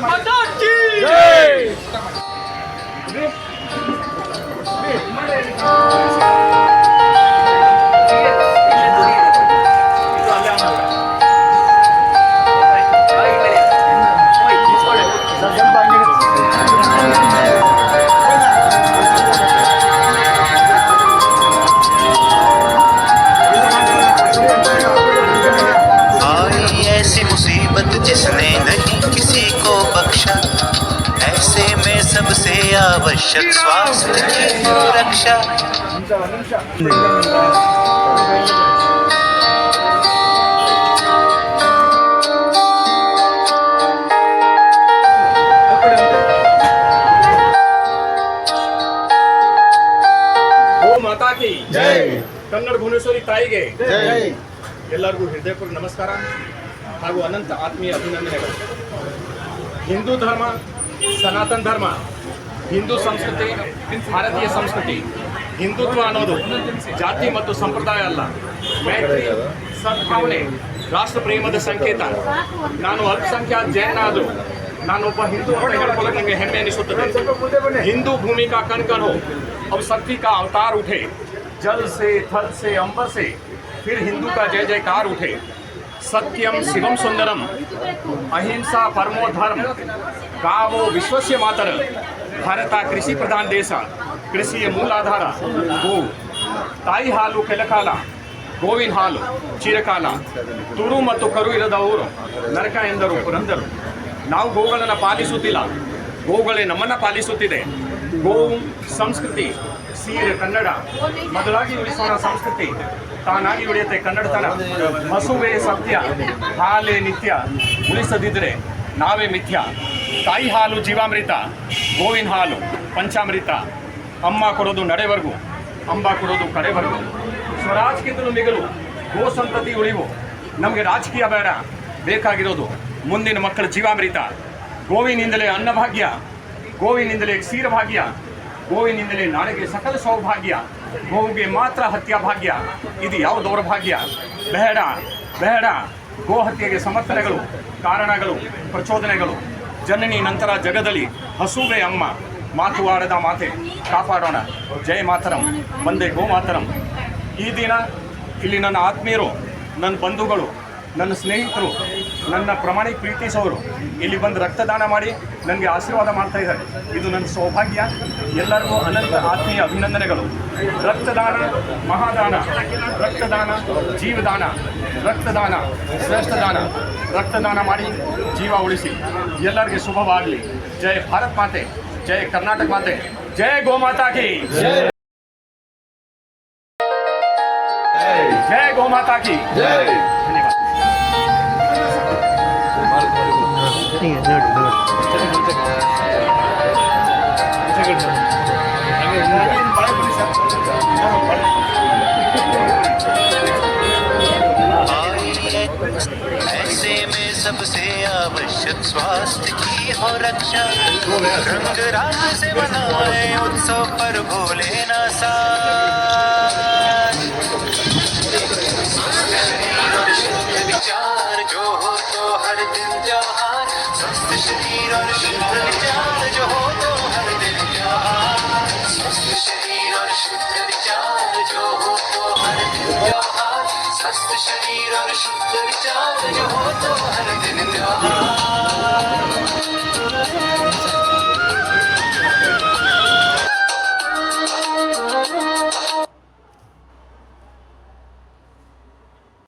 Hey! सबसे आवश्यक स्वास्थ्य की रक्षा ಗೋ ಮಾತಾ ಕಿ ಜೈ. ಕನ್ನಡ ಭುವನೇಶ್ವರಿ ತಾಯಿಗೆ ಜೈ ಎಲ್ಲರಿಗೂ ಹೃದಯಪೂರ್ವಕ ನಮಸ್ಕಾರ ಹಾಗೂ ಅನಂತ ಆತ್ಮೀಯ ಅಭಿನಂದನೆಗಳು ಹಿಂದೂ ಧರ್ಮ ಸನಾತನ ಧರ್ಮ, ಹಿಂದೂ ಸಂಸ್ಕೃತಿ, ಭಾರತೀಯ ಸಂಸ್ಕೃತಿ, ಹಿಂದುತ್ವ ಅನ್ನೋದು ಜಾತಿ ಮತ್ತು ಸಂಪ್ರದಾಯ ಅಲ್ಲ. ಮೈತ್ರಿ, ಸದ್ಭಾವನೆ ರಾಷ್ಟ್ರ ಪ್ರೇಮದ ಸಂಕೇತ. ನಾನು ಅಲ್ಪಸಂಖ್ಯಾತ ಜೈನ ನಾನು ಒಬ್ಬ ಹಿಂದೂ ಅಂತ ಹೇಳ್ಕೊಳ್ಳೋಕೆ ನನಗೆ ಹೆಮ್ಮೆ ಅನಿಸುತ್ತದೆ. ಹಿಂದೂ ಭೂಮಿಕಾ ಕಾ ಕಣಕಣ ಶಕ್ತಿ ಕಾ ಅವತಾರ ಉಠೆ. ಜಲ್ ಸೆ, ಥಲ್ ಸೆ, ಅಂಬರ್ ಸೆ, ಫಿರ್ ಹಿಂದೂ ಕಾ ಜಯ जयकार ಉಠೆ. ಸತ್ಯಂ ಶಿವಂ ಸುಂದರಂ, ಅಹಿಂಸಾ ಪರಮೋ ಧರ್ಮ ಕಾವೋ ವಿಶ್ವಸ್ಯ ಮಾತರ, ಭಾರತ ಕೃಷಿ ಪ್ರಧಾನ ದೇಶ, ಕೃಷಿಯ ಮೂಲಾಧಾರ ಗೋ ತಾಯಿ ಹಾಲು ಕೆಲಕಾಲ, ಗೋವಿನ ಹಾಲು, ಚಿರಕಾಲ, ತುರು ಮತ್ತು ಕರು ಇರದ ಊರು ನರಕ ಎಂದರು, ಪುರಂದರು. ನಾವು ಗೋಗಳನ್ನು ಪಾಲಿಸುತ್ತಿಲ್ಲ. ಗೋಗಳೇ ನಮ್ಮನ್ನು ಪಾಲಿಸುತ್ತಿದೆ. ಗೋವು ಸಂಸ್ಕೃತಿ. ಸೀರೆ ಕನ್ನಡ, ಮೊದಲಾಗಿ ಉಳಿಸೋಣ ಸಂಸ್ಕೃತಿ, ತಾನಾಗಿ ಉಳಿಯುತ್ತೆ ಕನ್ನಡತನ ಮಸುವೆ ಸತ್ಯ, ಹಾಲೇ ನಿತ್ಯ ಉಳಿಸದಿದ್ದರೆ ನಾವೇ ಮಿಥ್ಯ. ತಾಯಿ ಹಾಲು ಜೀವಾಮೃತ, ಗೋವಿನ ಹಾಲು ಪಂಚಾಮೃತ. ಅಮ್ಮ ಕೊಡೋದು ನಡೆವರೆಗೂ, ಅಂಬ ಕೊಡೋದು ಕಡೆವರೆಗೂ. ಸ್ವರಾಜಕ್ಕಿಂತಲೂ ಮಿಗಲು ಗೋ ಸಂತತಿ ಉಳಿವು. ನಮಗೆ ರಾಜಕೀಯ ಬೇಡ, ಬೇಕಾಗಿರೋದು ಮುಂದಿನ ಮಕ್ಕಳ ಜೀವಾಮೃತ. ಗೋವಿನಿಂದಲೇ ಅನ್ನಭಾಗ್ಯ, ಗೋವಿನಿಂದಲೇ ಕ್ಷೀರಭಾಗ್ಯ. ಗೋವಿನಿಂದಲೇ ನಾಳೆಗೆ ಸಕಲ ಸೌಭಾಗ್ಯ. ಗೋವಿಗೆ ಮಾತ್ರ ಹತ್ಯಾ ಭಾಗ್ಯ. ಇದು ಯಾವ ದೌರ್ಭಾಗ್ಯ? ಬೇಡ ಬೇಡ. ಗೋ ಹತ್ಯೆಗೆ ಸಮರ್ಥನೆಗಳು, ಕಾರಣಗಳು, ಪ್ರಚೋದನೆಗಳು. ಜನನಿ ನಂತರ ಜಗದಲ್ಲಿ ಹಸುವೆ ಅಮ್ಮ. ಮಾತು ಆಡದ ಮಾತೆ, ಕಾಪಾಡೋಣ. ಜಯ ಮಾತರಂ, ಬಂದೆ ಗೋ ಮಾತರಂ. ಈ ದಿನ ಇಲ್ಲಿ ನನ್ನ ಆತ್ಮೀಯರು, ನನ್ನ ಬಂಧುಗಳು ನನ್ನ ಸ್ನೇಹಿತರು ನನ್ನ ಪ್ರಮಾಣಿಕ ಪ್ರೀತಿಸೋರು ಇಲ್ಲಿ ಬಂದು ರಕ್ತದಾನ ಮಾಡಿ ನನಗೆ ಆಶೀರ್ವಾದ ಮಾಡ್ತಾ ಇದ್ದಾರೆ. ಇದು ನನ್ನ ಸೌಭಾಗ್ಯ. ಎಲ್ಲರಿಗೂ ಅನಂತ ಆತ್ಮೀಯ ಅಭಿನಂದನೆಗಳು. ರಕ್ತದಾನ ಮಹಾದಾನ ರಕ್ತದಾನ ಜೀವದಾನ ರಕ್ತದಾನ ಶ್ರೇಷ್ಠದಾನ ರಕ್ತದಾನ ಮಾಡಿ ಜೀವ ಉಳಿಸಿ. ಎಲ್ಲರಿಗೆ ಶುಭವಾಗಲಿ. ಜಯ ಭಾರತ್ ಮಾತೆ ಜಯ ಕರ್ನಾಟಕ ಮಾತೆ ಜಯ ಗೋಮಾತಾ ಕಿ. ಜಯ ಗೋಮಾತಾ नहीं है नट नट ऐसे में सबसे आवश्यक स्वास्थ्य की हो रक्षा। रंग राज से मनाए उत्सव पर भूले ना सा। व्यवहार स्वस्थ शरीर और शुद्ध विचार जो हो तो हर दिन त्योहार